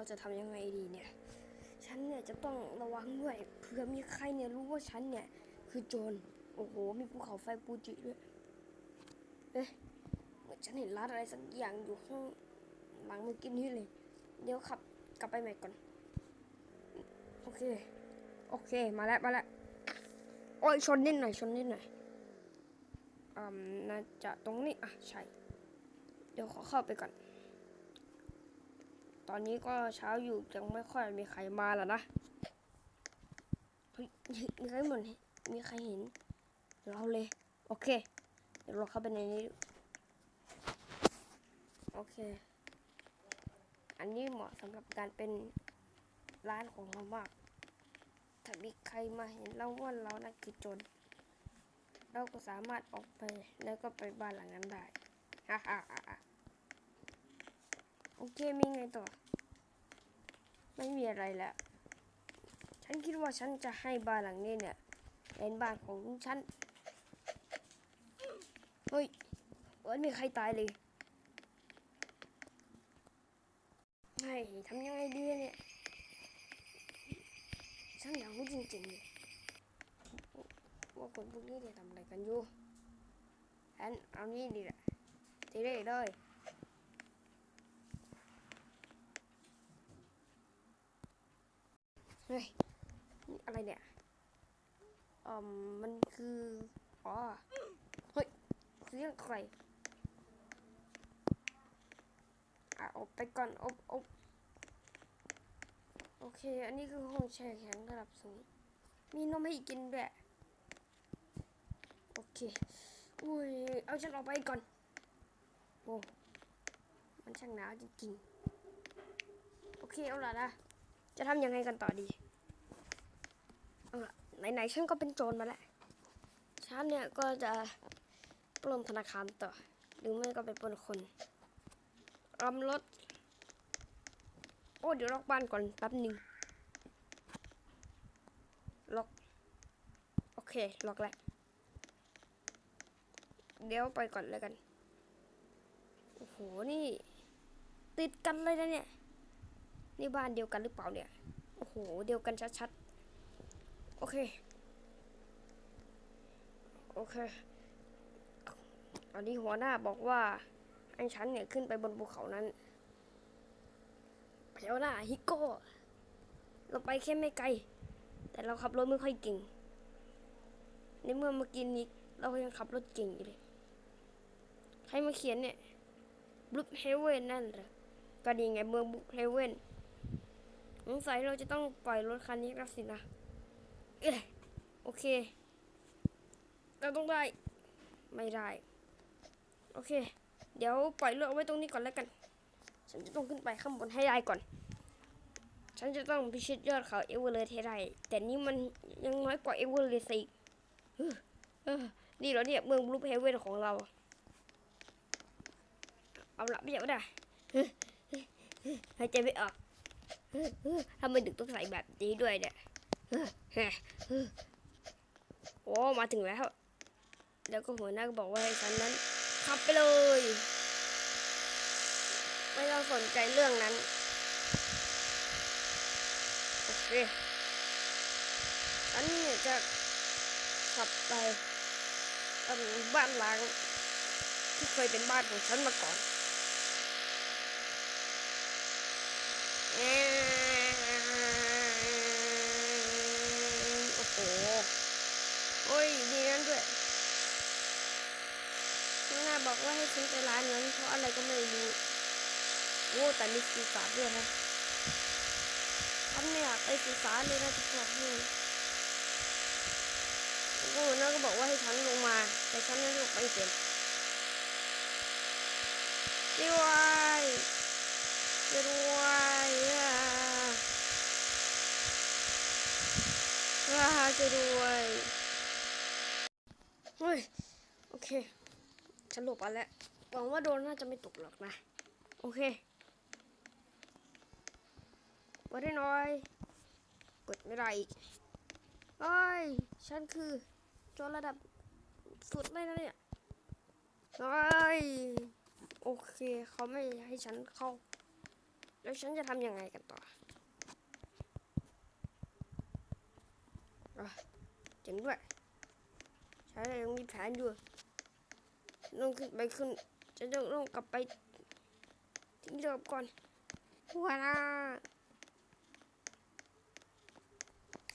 เราจะทำยังไงดีเนี่ย ฉันเนี่ยจะต้องระวังด้วยเผื่อมีใครเนี่ยรู้ว่าฉันเนี่ย คือโจร โอ้โห มีภูเขาไฟปูจิด้วย เอ๊ะเหมือนฉันเห็นร้านอะไรสักอย่างอยู่ข้างหลังเมื่อกี้นี้เลย เดี๋ยวขับกลับไปใหม่ก่อน โอเค โอเค มาแล้ว มาแล้ว โอ้ยชนนิดหน่อย ชนนิดหน่อยอืมน่าจะตรงนี้ อะ ใช่ เดี๋ยวขอเข้าไปก่อน ตอนนี้ก็เช้าอยู่ยังไม่ค่อยมีใครมาแล้วนะเฮ้ยมีใครเหมือนมีใครเห็นเราเลย โอเค เดี๋ยวเราเข้าไปในนี้ โอเค อันนี้เหมาะสำหรับการเป็นร้านของเรามาก ถ้ามีใครมาเห็นเราว่าเรานั่นคือโจรเราก็สามารถออกไปแล้วก็ไปบ้านหลังนั้นได้ฮ่าฮ่าฮ่า โอเคมีไงต่อ ไม่มีอะไรแล้ว ฉันคิดว่าฉันจะให้บ้านหลังนี้เนี่ยเป็นบ้านของฉัน เฮ้ยเอ้ยมีใครตายเลยไงทำยังไงดีเนี่ย ฉันอยากรู้จริงๆเลยว่าคนพวกนี้เนี่ยทำอะไรกันอยู่ฉันเอานี่ดีแหละทีเรกเลย เฮ้ยนี่อะไรเนี่ยอืมมันคืออ๋อเฮ้ยเสียงใครอะอบไปก่อนอบอบโอเค อันนี้คือห้องแช่แข็งระดับสูง มีนมให้กินด้วยโอเค อุ้ย เอาฉันออกไปก่อน โอ้มันช่างหนาวจริงๆ โอเค เอาละนะ จะทำยังไงกันต่อดี เอาละไหนๆฉันก็เป็นโจรมาแล้วฉันเนี่ยก็จะปล้นธนาคารต่อ หรือไม่ก็ไปปล้นคนรำรถ โอ้เดี๋ยวล็อกบ้านก่อนแป๊บหนึ่งล็อก โอเค ล็อกแล้ว เดี๋ยวไปก่อนแล้วกัน โอ้โห นี่ ติดกันเลยนะเนี่ย นี่บ้านเดียวกันหรือเปล่าเนี่ย โอ้โห เดียวกันชัดๆ โอเค โอเค ตอนนี้หัวหน้าบอกว่าให้ฉันเนี่ยขึ้นไปบนภูเขานั้นเดี๋ยวนะฮิโก้ เราไปแค่ไม่ไกล แต่เราขับรถไม่ค่อยเก่ง ในเมื่อเมื่อกี้นี้เรายังขับรถเก่งอยู่เลย ใครมาเขียนเนี่ยบลุ h เฮเวนนั่นเหรอก็ดีไงเมืองบลุ h เฮเวนสงสัยเราจะต้องปล่อยรถคันนี้แล้วสินะ เอ้ยโอเค เราต้องได้ ไม่ได้ โอเค เดี๋ยวปล่อยรถเอาไว้ตรงนี้ก่อนแล้วกัน ฉันจะต้องขึ้นไปข้างบนให้ได้ก่อน ฉันจะต้องพิชิตยอดเขาเอเวอเรสต์ให้ได้ แต่นี่มันยังน้อยกว่าเอเวอเรสต์อีกเออเออนี่เหราเนี่ยเมืองบลูเฮเวนของเรา เอาละไม่อยากได้หายใจไม่ออกทำไมถึงต้องใส่แบบนี้ด้วยเนี่ย เฮ้ยเฮ้ยเฮ้ยโอ้มาถึงแล้ว แล้วก็หัวหน้าก็บอกว่าให้ฉันนั้นขับไปเลย ไม่ต้องสนใจเรื่องนั้น โอเคฉันเนี่ยจะขับไปบ้านหล้างที่เคยเป็นบ้านของฉันมาก่อนแอนโอ้โห โอ้ย ดีนั้นด้วยหัวหน้า บอกว่าให้ฉันไปร้านนั้นเพราะอะไรก็ไม่รู้โอ้แต่มีสื่อสาด้วยนะฉันไม่อยากไปสื่อสาเลยนะทุกคนนี่แล้วก็หัวหน้าก็บอกว่าให้ฉันลงมา แต่ฉันไม่ลงไปเป็นด้วยด้วยอ่าอ่าช่วยด้วยเฮ้ยโอเค ฉันหลบไปแล้วหวังว่าโดนน่าจะไม่ตกหรอกนะ โอเคกดได้น่อย กดไม่ได้อีกเอ้ย ฉันคือโจรระดับสุดเลยนะเนี่ยเอ้ย โอเค เขาไม่ให้ฉันเข้า แล้วฉันจะทำยังไงกันต่ออะเจ๋งด้วยใช่ยังมีแผนอยู่ ต้องขึ้นไปขึ้น จะต้องต้องกลับไปที่เดิมก่อนหัวหน้า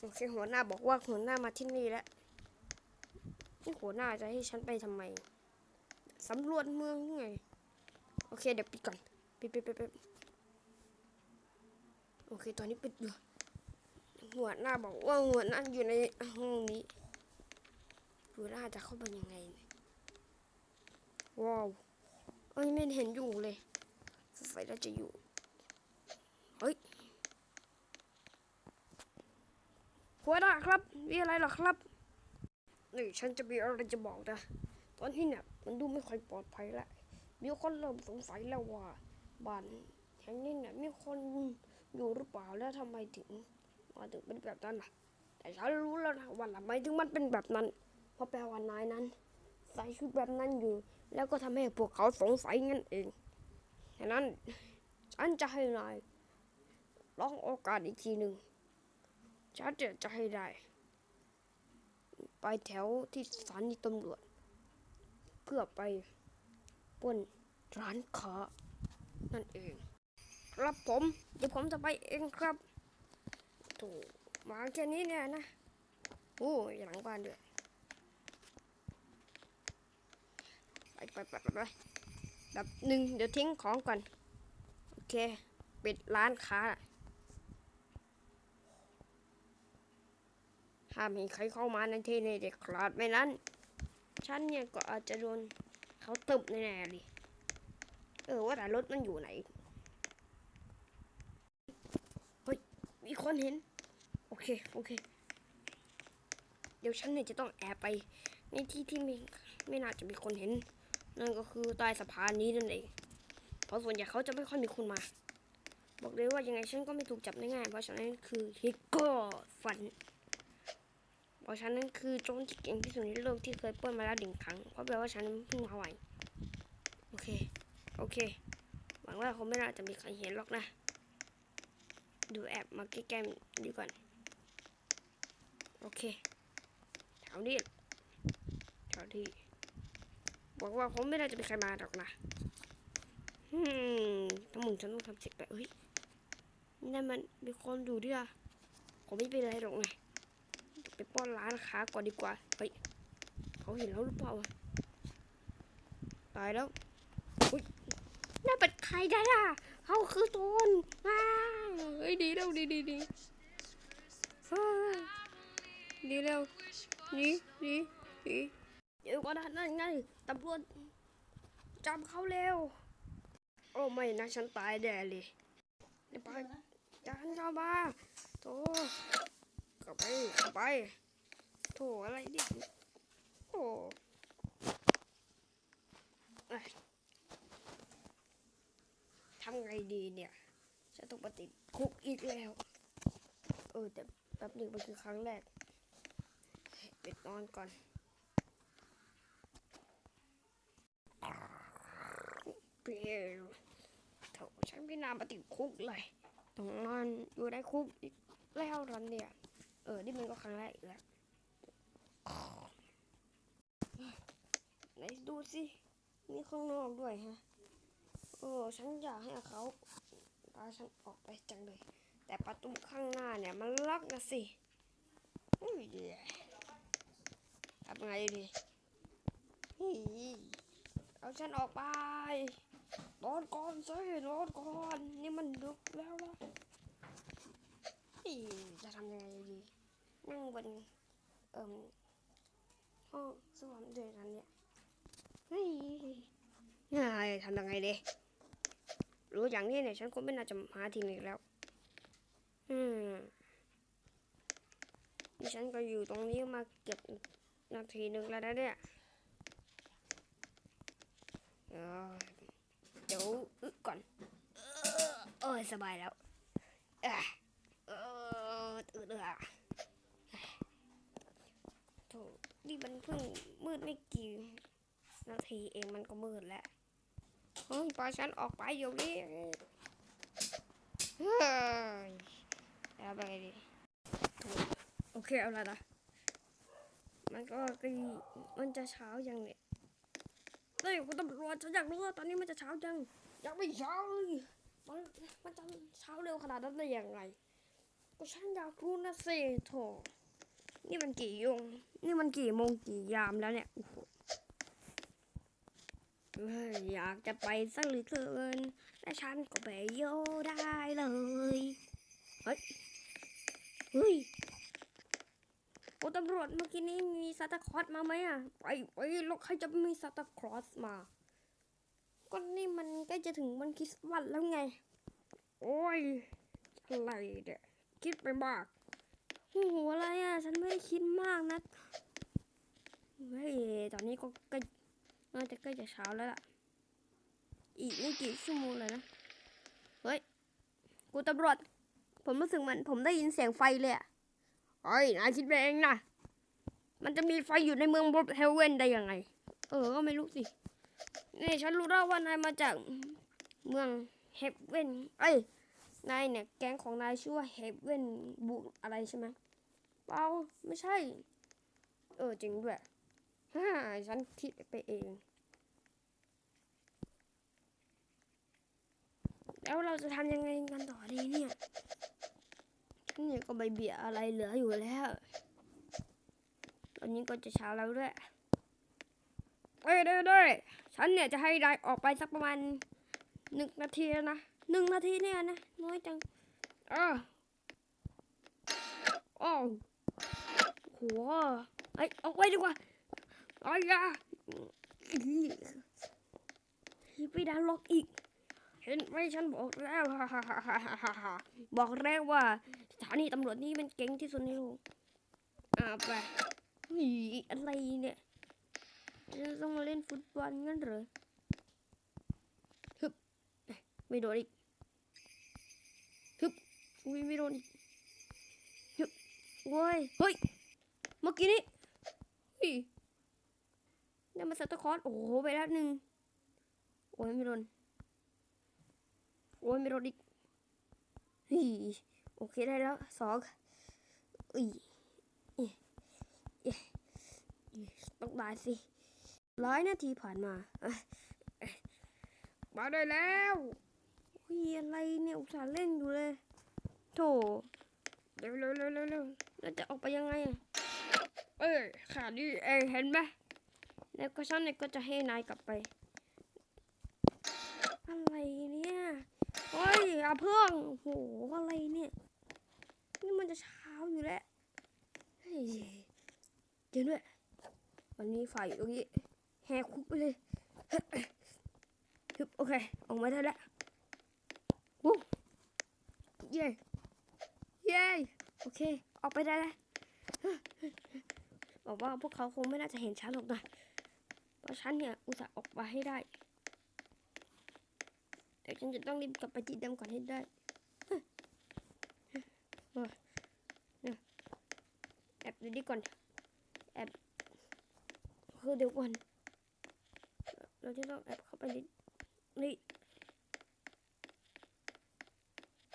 โอเคหัวหน้าบอกว่าหัวหน้ามาที่นี่แล้วนี่หัวหน้าจะให้ฉันไปทำไมสำรวจเมืองไงโอเคเดี๋ยวปิดก่อนปิดปิดปิดปิดโอเคตอนนี้ปิดอยู่หัวหน้าบอกว่าหัวหน้าอยู่ในห้องนี้หัวหน้าจะเข้าไปยังไง ว้าวเอ้ยไม่เห็นอยู่เลยสงสัยเราจะอยู่ เฮ้ยหัวหน้าครับ มีอะไรหรอครับนี่ฉันจะมีอะไรจะบอกนะ ตอนที่เนี่ยมันดูไม่ค่อยปลอดภัยแล้วมีคนเริ่มสงสัยแล้วว่าบ้านแห่งนี้เนี่ยมีคนอยู่หรือเปล่าแล้วทำไมถึงมาถึงเป็นแบบนั้นล่ะ แต่ฉันรู้แล้วนะว่าทำไมถึงมันเป็นแบบนั้น เพราะแปลว่านายนั้น ใส่ชุดแบบนั้นอยู่ แล้วก็ทำให้พวกเขาสงสัยงั้นเองฉะนั้นฉันจะให้นายลองโอกาสอีกทีหนึ่งฉันจะจะให้ได้ ไปแถวที่สถานีตำรวจ เพื่อไปป้นร้านค้านั่นเอง ครับผม เดี๋ยวผมจะไปเองครับถูกมาแค่นี้เนี่ยนะ โอ้ยหลังบ้านด้ว ไปไปไปไปไปแบบหนึ่งเดี๋ยวทิ้งของก่อน โอเค ปิดร้านค้าห้ามให้ใครเข้ามาในที่นี้เด็ดขาดไม่นั้น ฉันเนี่ยก็อาจจะโดนเขาตึบแน่ๆเลยเออว่าแต่รถมันอยู่ไหน เฮ้ย มีคนเห็น โอเค โอเค เดี๋ยวฉันเนี่ยจะต้องแอบไป ในที่ที่ไม่ไม่น่าจะมีคนเห็น นั่นก็คือใต้สะพานนี้นั่นเอง เพราะส่วนใหญ่เขาจะไม่ค่อยมีคนมา บอกเลยว่ายังไงฉันก็ไม่ถูกจับง่ายๆเพราะฉะนั้นคือฮิกโก้ฟัน เพราะฉันนั้นคือโจรที่เก่งที่สุดในโลกที่เคยป้นมาแล้วหนึ่งครั้ง เพราะแปลว่าฉันเพิ่งมาไหวโอเค โอเค หวังว่าคงไม่น่าจะมีใครเห็นหรอกนะ ดูแอบมาใกล้ๆดีก่อน โอเค แถวนี้แถวที่ หวังว่าคงไม่น่าจะมีใครมาหรอกนะอืมทั้งหมดฉันต้องทำเสร็จแต่เฮ้ยนั่นมันมีคนอยู่ด้วยอะผมไม่เป็นไรหรอกไงไปป้อนร้านค้าก่อนดีกว่าเฮ้ยเขาเห็นแล้วหรือเปล่าตายแล้วอุ้ยน่าเป็นใครได้ล่ะเขาคือโจรอ้าเฮ้ยดีแล้วดีดีดีดีแล้วดีดีดีเดี๋ยวก่อนนนั่นไง ตำรวจจับเขาเร็ว โอ้ไม่นะฉันตายแน่เลยไปจานเข้ามาโตเข้าไปเข้าไปโถอะไรเนี่ยโอ้ทำไงดีเนี่ย จะต้องปฏิคุกอีกแล้ว เออแต่แป๊บหนึ่งมันคือครั้งแรกปิดนอนก่อน เปรี้ยวโถฉันไม่นามาติดคุกเลยต้องนอนอยู่ในคุกอีกแล้วตอนเนี่ยเออ นี่มันก็ครั้งแรกอีกแล้วไหนดูสิ มีข้างนอกด้วยฮะ เออ ฉันอยากให้เขาพาฉันออกไปจังเลย แต่ประตูข้างหน้าเนี่ย มันล็อกนะสิ อุ้ยทำไงดี เอาฉันออกไป นอนก่อนสินอนก่อนนี่มันดึกแล้วนะอีจะทำยังไงดีนั่งบนเอ่มห้องส้วมด้วยกันเนี่ยเฮ้ยง่ายทำยังไงดีรู้อย่างนี้เนี่ยฉันคงไม่น่าจะหาทีมอีกแล้ว อืมนี่ฉันก็อยู่ตรงนี้มาเกือบนาทีหนึ่งแล้วนะเนี่ย เดี๋ยวอึก่อนเออเออสบายแล้วเอะเออตื่นเลยโถนี่มันเพิ่งมืดไม่กี่นาทีเองมันก็มืดแล้วเฮ้ยปล่อยฉันออกไปเดี๋ยวนี้ไปดิโอเคเอาละนะมันก็ก็มันจะเช้ายังเนี่ย เฮ้ยคุณตำรวจฉันอยากรู้ว่าตอนนี้มันจะเช้ายังยังไม่เช้าเลยมันมันจะเช้าเร็วขนาดนั้นได้ยังไงก็ฉันอยากรู้นะสิโถนี่มันกี่ยง นี่มันกี่โมงกี่ยามแล้วเนี่ยโอ้โหอยากจะไปสักหลือเกินและฉันก็ไปโยได้เลย เฮ้ย เฮ้ย อ้ตำรวจเมื่อกี้นี้มีซาตาคลอสมาไหมอะไปไปแล้วใครจะมีซาตาคลอสมา ก็นี่มันใกล้จะถึงวันคริสต์มาสแล้วไง โอ้ยอะไรเนี่ยคิดไปมากโอ้โหอะไรอะ ฉันไม่ได้คิดมากนะเฮ้ยตอนนี้ก็ใกล้น่าจะใกล้จะเช้าแล้วล่ะ อีกไม่กี่ชั่วโมงเลยนะ เฮ้ย กูตำรวจ ผมรู้สึกเหมือนผมได้ยินเสียงไฟเลยอะ เฮ้ยนายคิดไปเองนะมันจะมีไฟอยู่ในเมืองบล็เฮเวนได้ยังไง เออ ก็ไม่รู้สิ นี่ฉันรู้แล้วว่านายมาจากเมืองเฮเวนเอ้ย นายเนี่ย แก๊งของนายชื่อว่าเฮเวนบุอะไรใช่ไหมเปล่าไม่ใช่ เออจริงด้วยฮ่าฉันคิดไปเอง แล้วเราจะทำยังไงกันต่อดีเนี่ย นเนี่ยก็ไม่เบียอะไรเหลืออยู่แล้ว ตอนนี้ก็จะเช้าแล้วด้วยเอ้ยด้อเด้อฉันเนี่ยจะให้นายออกไปสักประมาณหนึ่งนาทีนะหนึ่งนาทีเนี่ยนะ น้อยจังเออโอ้โหไอยออกไปดีกว่าไอ้ยาอีพี่ดานล็อกอีก เห็นไหมฉันบอกแล้วบอกแล้วว่า สถานีตำรวจนี่มันเก่งที่สุดในโลกอ่าไปเฮ้ยอะไรเนี่ยจะต้องมาเล่นฟุตบอลงั้นเหรอฮึบไม่โดนอีกฮึบอุ้ยไม่โดนอีกฮึบโว้ยเฮ้ยเมื่อกี้นี้เฮ้ยนี่มันสตาร์คอร์สโอ้โหไปแล้วหนึ่งโอ้ยไม่โดนโอ้ยไม่รอดอีกฮี โอเคได้แล้วสองอุ้ยต้องได้สิร้อยนาทีผ่านมา มาได้แล้วอุ้ยอะไรเนี่ยอุตส่าห์เล่นอยู่เลยโถเร็วเร็วเร็วเร็วเร็วแล้วจะออกไปยังไง เอ้ยขาดีเอ้ยเห็นไหมแล้วก็ฉันเนี่ยก็จะให้นายกลับไป อะไรเนี่ย เฮ้ยอาเพิ่งโอ้โหอะไรเนี่ย นี่มันจะเช้าอยู่แล้วเฮ้ยเดี๋ยวด้วยวันนี้ฝ่ายอยู่ตรงนี้แหกคุกไปเลยฮึบโอเค ออกมาได้แล้ววู้เย้เย้โอเค ออกไปได้แล้วบอกว่าพวกเขาคงไม่น่าจะเห็นฉันหรอกนะเพราะฉันเนี่ยอุตส่าห์ออกมาให้ได้ ฉันจะต้องรีบกลับไปที่เดิมก่อนให้ได้เฮ้ยเฮ้ยเนี่ยแอบดูดีก่อน แอบคือเดี๋ยวก่อน เราจะต้องแอบเข้าไปนิดนี่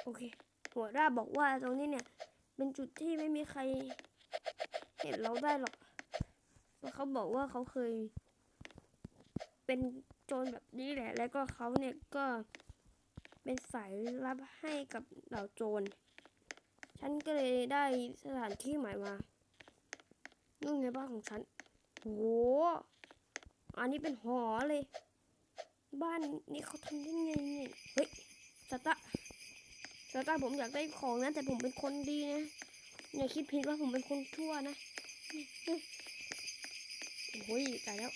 โอเค หัวหน้าบอกว่าตรงนี้เนี่ย เป็นจุดที่ไม่มีใคร เห็นเราได้หรอกเพราะเขาบอกว่าเขาเคย เป็นโจรแบบนี้แหละ แล้วก็เขาเนี่ยก็ เป็นสายลับให้กับเหล่าโจร ฉันก็เลยได้สถานที่ใหม่มานู่นในบ้านของฉันโห อันนี้เป็นหอเลย บ้านนี่เขาทำได้ไงเนี่ยเฮ้ยสตาสตาผมอยากได้ของนะแต่ผมเป็นคนดีนะ อย่าคิดผิดว่าผมเป็นคนชั่วนะโอ้ยตายแล้ว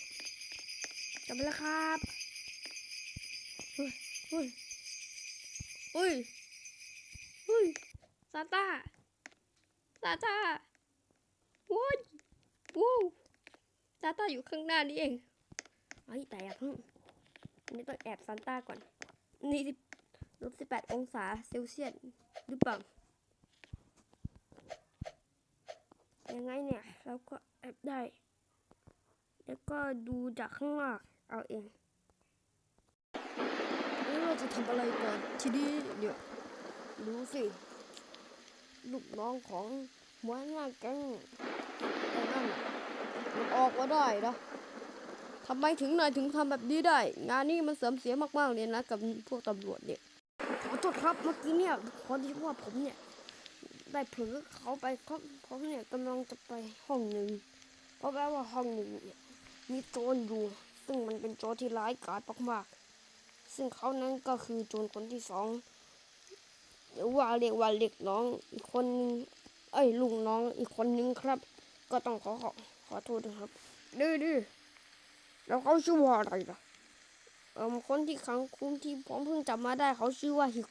กลับแล้วครับเฮ้ยเฮ้ย เฮ้ยเฮ้ยซาตาซาตาโว้ยวู้ซาตาอยู่ข้างหน้านี่เองเฮ้ยแต่อย่าเพิ่งนนี้ต้องแอบซานต้าก่อน นี่ลบสิบแปดองศาเซลเซียสหรือเปล่า ยังไงเนี่ย เราก็แอบได้ แล้วก็ดูจากข้างนอกเอาเอง เราจะทำอะไรก่อนทีนี้เนี่ยดูสิลูกน้องของหัวหน้าแก๊งไอ้นั่นมันออกมาได้นะทำไมถึงนายถึงทำแบบนี้ได้ งานนี้มันเสริมเสียมากๆเลยนะกับพวกตำรวจเนี่ยขอโทษครับเมื่อกี้เนี่ยพอดีว่าผมเนี่ยได้เผลอเขาไปเขาเขาเนี่ยกำลังจะไปห้องหนึ่งเพราะแปลว่าห้องหนึ่งเนี่ยมีโจรอยู่ ซึ่งมันเป็นโจรที่ร้ายกาจมากๆ ซึ่งเขานั้นก็คือโจรคนที่สองหรือว่าเรียกว่าเล็กน้องอีกคนนึงเอ้ยลุงน้องอีกคนนึงครับ ก็ต้องขอขอขอโทษนะครับดื้อดื้อแล้วเขาชื่อว่าอะไรล่ะเออคนที่ขังคุมที่ผมเพิ่งจับมาได้เขาชื่อว่าฮิ